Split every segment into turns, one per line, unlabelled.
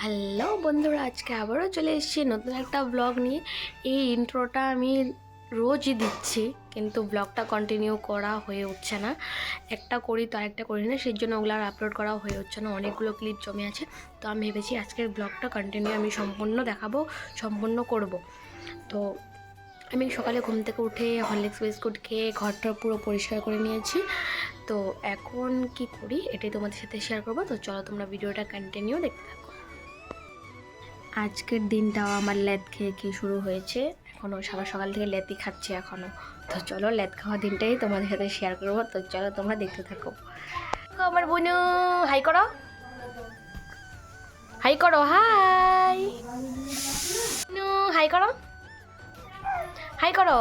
Hello বন্ধুরা, আজকে আবারও চলে এসেছি নতুন একটা ব্লগ নিয়ে। এই ইন্ট্রোটা আমি রোজই দিচ্ছি, কিন্তু ব্লগটা কন্টিনিউ করা হয়ে উঠছে না। একটা করি তো আরেকটা করি না, সেই জন্য ওগুলো আর আপলোড করা হয়ে উঠছে না। অনেকগুলো ক্লিপ জমে আছে, তো আমি ভেবেছি আজকের ব্লগটা কন্টিনিউ আমি সম্পূর্ণ দেখাবো, সম্পূর্ণ করব। তো আমি সকালে ঘুম থেকে উঠে হরলিক্স বিস্কুট খেয়ে ঘরটা পুরো পরিষ্কার করে নিয়েছি। তো এখন কি করি, এটাই তোমাদের সাথে শেয়ার করব। তো চলো তোমরা ভিডিওটা কন্টিনিউ দেখতে থাকো। আজকের দিনটাও আমার লেদ খেয়ে খেয়ে শুরু হয়েছে। এখনও সকাল সকাল থেকে লেদই খাচ্ছি এখনও তো চলো লেদ খাওয়া দিনটাই তোমাদের সাথে শেয়ার করব। তো চলো তোমরা দেখতে থাকো। আমার বোনু হাই করো। হাই করো হাই হাই করো। হাই করো।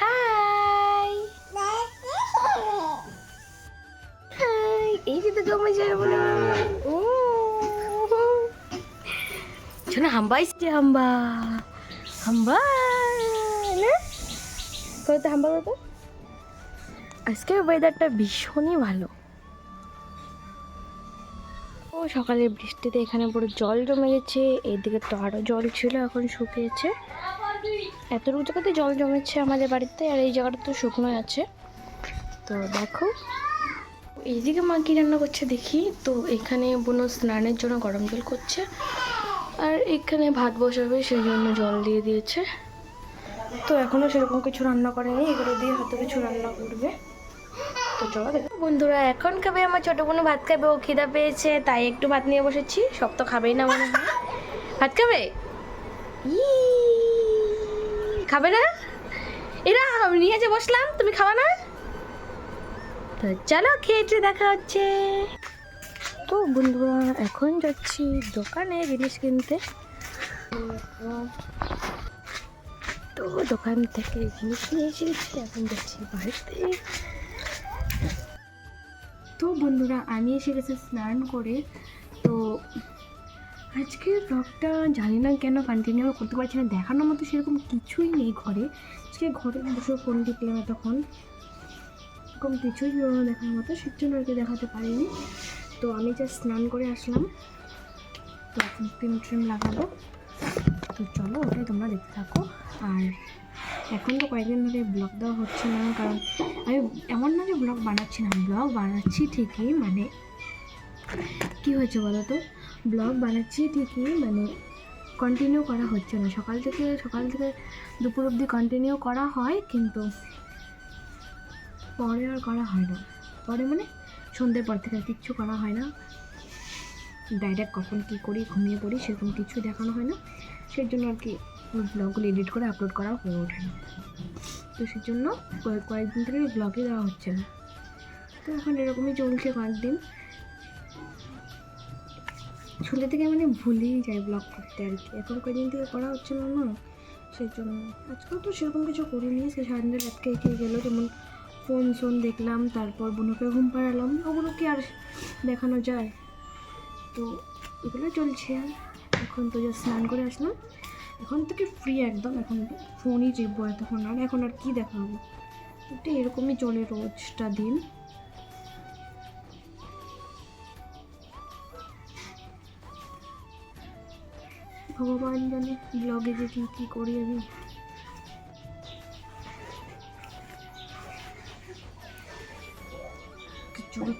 হাই হাই এই যে তো তোমার যাব ও শোনো হাম্বা এসছে হাম্বা হাম্বা তো হাম্বা করো তো আজকের ওয়েদারটা ভীষণই ভালো ও, সকালে বৃষ্টিতে এখানে পুরো জল জমে গেছে এইদিকে তো আরও জল ছিল, এখন শুকিয়েছে। এতটুকু জায়গাতে জল জমেছে আমাদের বাড়িতে, আর এই জায়গাটা তো শুকনো আছে। তো দেখো এইদিকে মা কি রান্না করছে দেখি? তো এখানে বোনো স্নানের জন্য গরম জল করছে। আর এখানে ভাত বসাবে সেই জন্য জল দিয়ে দিয়েছে। তো এখনও সেরকম কিছু রান্না করেনি এগুলো দিয়ে হয়তো কিছু রান্না করবে। তো চলো বন্ধুরা এখন খাবে আমার ছোটো বোনও ভাত খাবে ও খিদা পেয়েছে তাই একটু ভাত নিয়ে বসেছি। সব তো খাবেই না মনে হয়। ভাত খাবে? খাবে না? এরা আমি নিয়ে যে বসলাম তুমি খাবা না? তো চলো খেয়েছে দেখা হচ্ছে। তো বন্ধুরা, এখন যাচ্ছি দোকানে জিনিস কিনতে। তো দোকান থেকে জিনিস নিয়ে এসেছি, এখন যাচ্ছি বাড়িতে। তো বন্ধুরা, আমি এসে গেছি স্নান করে। তো আজকে ব্লগটা জানি না কেন কন্টিনিউ করতে পারছি না, দেখানোর মতো সেরকম কিছুই নেই ঘরে। আজকে ঘরে বসে ফোন টিপলাম তখন এরকম কিছুই দেখার মতো সেই জন্য আর কি দেখাতে পারিনি। তো আমি জাস্ট স্নান করে আসলাম। তো এখন ক্রিম ট্রিম লাগাবো। তো চলো ওটাই তোমরা দেখতে থাকো। আর এখন তো কয়েকদিন ধরে ব্লগ দেওয়া হচ্ছে না, কারণ আমি এমন না যে ব্লগ বানাচ্ছি না ব্লগ বানাচ্ছি ঠিকই মানে কি হয়েছে বলো তো? ব্লগ বানাচ্ছি ঠিকই মানে কন্টিনিউ করা হচ্ছে না। সকাল থেকে সকাল থেকে দুপুর অবধি কন্টিনিউ করা হয়, কিন্তু পরে আর করা হয় না। পরে মানে সন্ধ্যের পর থেকে কিচ্ছু করা হয় না। ডাইরেক্ট কখন কী করি, ঘুমিয়ে পড়ি, সেরকম কিছু দেখানো হয় না। সেই জন্য আর কি ব্লগগুলো এডিট করে আপলোড করা হয়ে ওঠে না। তো সেই জন্য কয়েক, কয়েকদিন থেকে ব্লগে দেওয়া হচ্ছে না। তো এখন এরকমই চলছে কয়েকদিন। সন্ধ্যে থেকে মানে ভুলেই যায় ব্লগ করতে আর কি। এখন কয়েকদিন থেকে করা হচ্ছে না না। সেই জন্য আজকাল তো সেরকম কিছু করিনি। সে সারাদিন রাত খেয়ে গেলো যেমন ফোন সোন দেখলাম, তারপর বোনকে ঘুম পাড়ালাম। ওগুলো কি আর দেখানো যায়। তো এগুলো চলছে। এখন তো যা স্নান করে আসলাম। এখন থেকে ফ্রি একদম। এখন ফোনই চেপবো এতক্ষণ। আর এখন আর কি দেখা হবে এটা এরকমই চলে রোজটা দিন। ভগবান জানে ব্লগে যে কী কী করি আমি।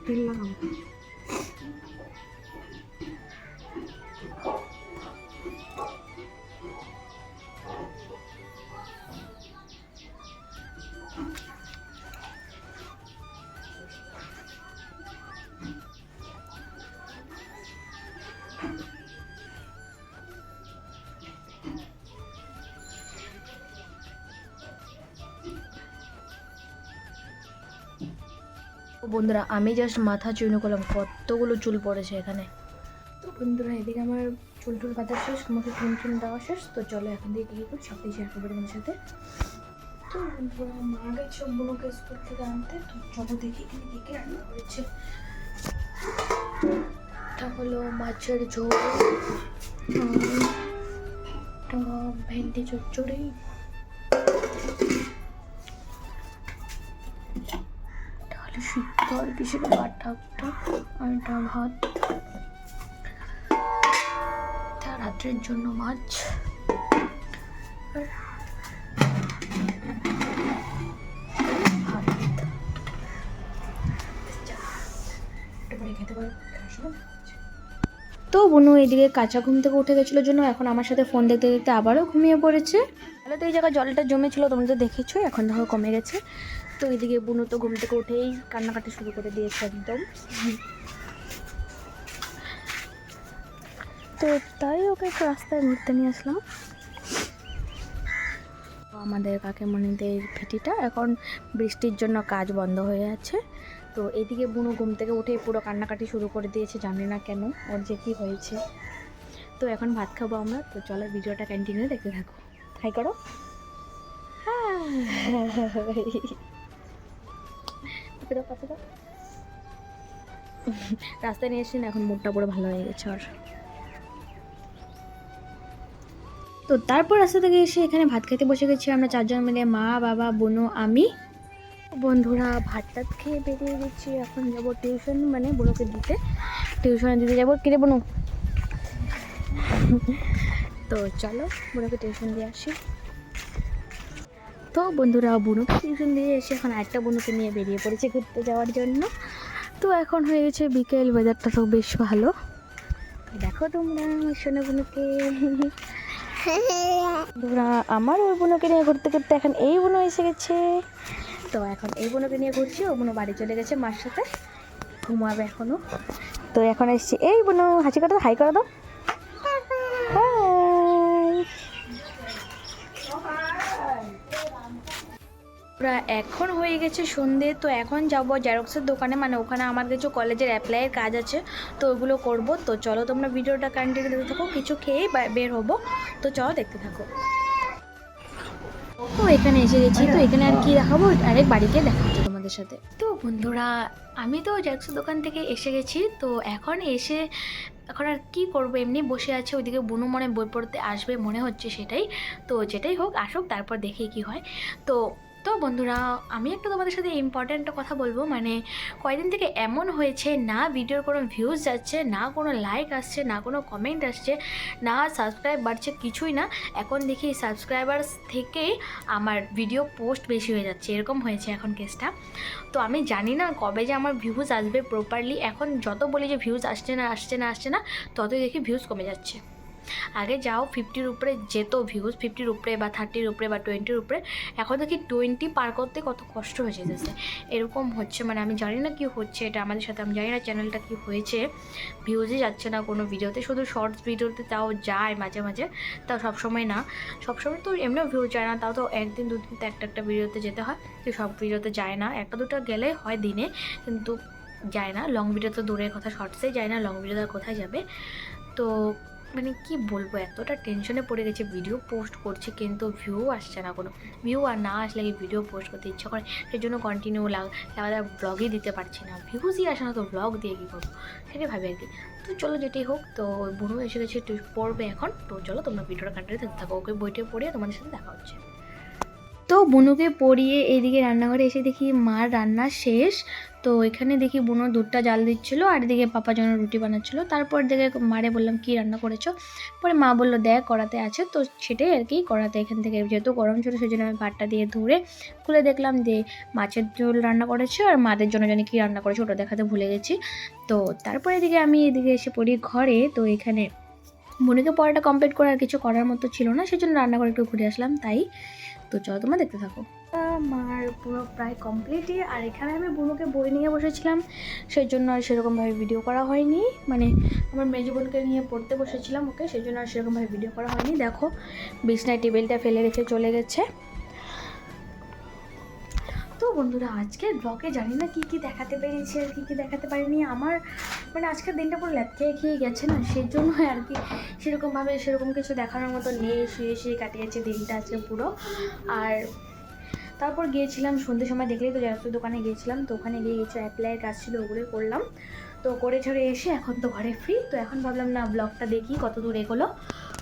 Chill lang. বন্ধুরা, আমি জাস্ট মাথা চুইনো করলাম, কতগুলো চুল পড়েছে এখানে। তো বন্ধুরা, এদিকে আমার চুল টুল বাঁধা শেষ মুখে ক্রিম ট্রিম দেওয়া শেষ, তো চলো এখন দিয়ে কী করি সবটাই শেয়ার করব তোমার সাথে। তো বন্ধুরা, মা গেছে বোনকে স্কুল থেকে আনতে, তো চলো দেখি এখানে কী কী রান্না করেছে এটা হলো মাছের ঝোল ভেন্ডি চচ্চড়ি। ঘর পিছনে বাবার ঠাকুরটা আর এটা ভাত। রাত্রের জন্য মাছ। আর বুনু এদিকে কাঁচা ঘুম থেকে উঠে গেছিল জন্য, এখন আমার সাথে ফোন দেখতে দেখতে আবারও ঘুমিয়ে পড়েছে। তাহলে তো এই জায়গায় জলটা জমেছিল, তোমরা তো দেখেছ এখন ধরো কমে গেছে। তো এদিকে বুনু তো ঘুম থেকে উঠেই কান্নাকাটি শুরু করে দিয়েছে একদম। তো তাই ওকে একটু রাস্তায় ঘুরতে নিয়ে আসলাম। আমাদের কাকেমণিদের ভিটিটা। এখন বৃষ্টির জন্য কাজ বন্ধ হয়ে আছে। তো এদিকে বুনু ঘুম থেকে উঠে পুরো কান্নাকাটি শুরু করে দিয়েছে, জানি না কেন। ওর যে কী হয়েছে। তো এখন ভাত খাব আমরা। তো চলো ভিডিওটা কন্টিনিউ দেখতে থাকো। হাই করো। রাস্তায় নিয়ে এসেছি না এখন মুডটা পুরো ভালো হয়ে গেছে ওর। তো তারপর রাস্তা থেকে এসে এখানে ভাত খেতে বসে গেছি। আমরা চারজন মিলে, মা, বাবা বোনু আমি। বন্ধুরা ভাত টাত খেয়ে বেরিয়ে গেছি। এখন যাব টিউশন মানে বোনকে দিতে। টিউশনে দিতে যাব। কিরে বোনু? তো চলো বোনকে টিউশন দিয়ে আসি। তো বন্ধুরা, বোনকে টিউশন দিয়ে এসে এখন একটা বোনকে নিয়ে বেরিয়ে পড়েছে ঘুরতে যাওয়ার জন্য। তো এখন হয়ে গেছে বিকেল ওয়েদারটা তো বেশ ভালো। দেখো তোমরা সোনা বোনকে। বন্ধুরা আমার ওই বোনকে নিয়ে ঘুরতে ঘুরতে এখন এই বোনও এসে গেছে। তো এখন এই বোনকে নিয়ে ঘুরছি ও বোনও বাড়ি চলে গেছে মার সাথে ঘুমাবে এখনও। তো এখন এসছি। এই বোনো হাসি করে হাই করে দাও। ওরা এখন হয়ে গেছে সন্ধে, তো এখন যাব জেরক্সের দোকানে। মানে ওখানে আমার কিছু কলেজের অ্যাপ্লাইয়ের কাজ আছে, তো ওগুলো করব। তো চলো তোমরা ভিডিওটা কন্টিনিউ দেখতে থাকো, কিছু খেয়েই বের হব। তো চলো দেখতে থাকো। তো এখানে এসে গেছি, তো এখানে আর কি দেখাবো? আরেক বাড়িতে দেখাচ্ছি তোমাদের সাথে। তো বন্ধুরা, আমি তো জেরক্সের দোকান থেকে এসে গেছি, তো এখন এসে এখন আর কী করব? এমনি বসে আছে, ওইদিকে বুনু মনে বই পড়তে আসবে মনে হচ্ছে সেটাই। তো যেটাই হোক, আসুক, তারপর দেখি কি হয়। তো তো বন্ধুরা, আমি একটু তোমাদের সাথে ইম্পর্ট্যান্ট কথা বলব। মানে কয়দিন থেকে এমন হয়েছে, না ভিডিওর কোনো ভিউজ যাচ্ছে, না কোনো লাইক আসছে, না কোনো কমেন্ট আসছে, না সাবস্ক্রাইব বাড়ছে, কিছুই না। এখন দেখি সাবস্ক্রাইবার্স থেকে আমার ভিডিও পোস্ট বেশি হয়ে যাচ্ছে, এরকম হয়েছে এখন কেসটা তো আমি জানি না কবে যে আমার ভিউজ আসবে প্রপারলি এখন যত বলি যে ভিউজ আসছে না আসছে না আসছে না, ততই দেখি ভিউজ কমে যাচ্ছে। আগে যাও ফিফটির উপরে যেত ভিউজ ফিফটির উপরে বা থার্টির উপরে বা টোয়েন্টির উপরে, এখন দেখি টোয়েন্টি পার করতে কত কষ্ট হয়ে যেতেছে। এরকম হচ্ছে মানে আমি জানি না কি হচ্ছে, এটা আমাদের সাথে, আমি জানি না চ্যানেলটা কি হয়েছে ভিউজই যাচ্ছে না কোনো ভিডিওতে শুধু শর্টস ভিডিওতে তাও যায় মাঝে মাঝে, তাও সবসময় না। সবসময় তো এমনিও ভিউজ যায় না, তাও তো একদিন, দুদিন তো একটা একটা ভিডিওতে যেতে হয়, তো সব ভিডিওতে যায় না। একটা, দুটো গেলে হয় দিনে, কিন্তু যায় না। লং ভিডিও তো দূরের কথা শর্টসেই যায় না লং ভিডিও কোথায় যাবে? তো মানে কি বলব, এতটা টেনশনে পড়ে গেছে ভিডিও পোস্ট করছে কিন্তু ভিউ আসছে না কোনো। ভিউ আর না আসলে কি ভিডিও পোস্ট করতে ইচ্ছা করে, সেই জন্য কন্টিনিউ লাগাতার ব্লগই দিতে পারছি না। ভিউজই আসে না তো ব্লগ দিয়ে কী করব? সেটাই ভাবি আর কি। তো চলো যেটাই হোক, তো বুনু এসে গেছে পড়বে এখন। তো চলো তোমরা ভিডিওটা কান্ট্রিতে থাকো। ওকে বইটা পড়িয়ে তোমাদের সাথে দেখা হচ্ছে। তো বুনুকে পড়িয়ে এদিকে রান্নাঘরে এসে দেখি মার রান্না শেষ। তো এখানে দেখি বুনো দুধটা জাল দিচ্ছিল আর এদিকে পাপা যেন রুটি বানাচ্ছিল। তারপর দেখে মারে বললাম, কি রান্না করেছ? পরে মা বলল, দেখ কড়াতে আছে। তো সেটাই আর কি কড়াতে এখান থেকে, যেহেতু গরম ছিল সেই জন্য আমি ভাতটা দিয়ে ধরে খুলে দেখলাম যে মাছের ঝোল রান্না করেছে আর মাদের জন্য জানি কী রান্না করেছে, ওটা দেখাতে ভুলে গেছি। তো তারপরে এদিকে আমি এদিকে এসে পড়ি ঘরে। তো এখানে বুনুকে পড়াটা কমপ্লিট করার কিছু করার মতো ছিল না সেই জন্য রান্নাঘরে একটু ঘুরে আসলাম, তাই। তো চলো তোমরা দেখতে থাকো। আমার পুরো প্রায় কমপ্লিটই আর এখানে আমি বুনুকে বই নিয়ে বসেছিলাম সেই জন্য আর সেরকমভাবে ভিডিও করা হয়নি। মানে আমার মেজো বোনকে নিয়ে পড়তে বসেছিলাম ওকে সেই জন্য আর সেরকমভাবে ভিডিও করা হয়নি। দেখো, বিছনায় টেবিলটা ফেলে রেখে চলে গেছে। বন্ধুরা, আজকের ব্লগে জানি না কী কী দেখাতে পেরেছি আর কী কী দেখাতে পারিনি। আমার মানে আজকের দিনটা পুরো ল্যাপ খেয়ে খেয়ে গেছে না সেই জন্য আর কি সেরকমভাবে সেরকম কিছু দেখানোর মতো নেই, শুয়ে শুয়ে কাটিয়েছে দিনটা আজকে পুরো। আর তারপর গিয়েছিলাম সন্ধ্যের সময় দেখলেই তো জেরক্সের দোকানে গিয়েছিলাম, তো ওখানে গিয়ে কিছু অ্যাপ্লাইয়ের কাজ ছিল, ওগুলোই করলাম। তো করে ছড়ে এসে এখন তো ঘরে ফ্রি তো এখন ভাবলাম না ব্লগটা দেখি কত দূর এগোলো।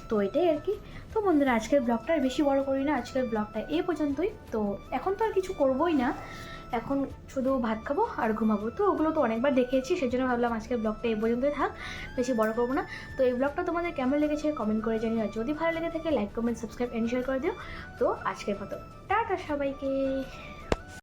তো এটাই আর কি। তো বন্ধুরা, আজকের ব্লগটা আর বেশি বড় করি না, আজকের ব্লগটা এই পর্যন্তই। তো এখন তো আর কিছু করবোই না, এখন শুধু ভাত খাব আর ঘুমাবো। তো ওগুলো তো অনেকবার দেখেছি সেই জন্য ভাবলাম আজকের ব্লগটা এই পর্যন্তই থাক, বেশি বড় করব না। তো এই ব্লগটা তোমাদের কেমন লেগেছে কমেন্ট করে জানিও, আর যদি ভালো লেগে থাকে like comment subscribe and share করে দিও। তো আজকের মতো, টাটা সবাইকে।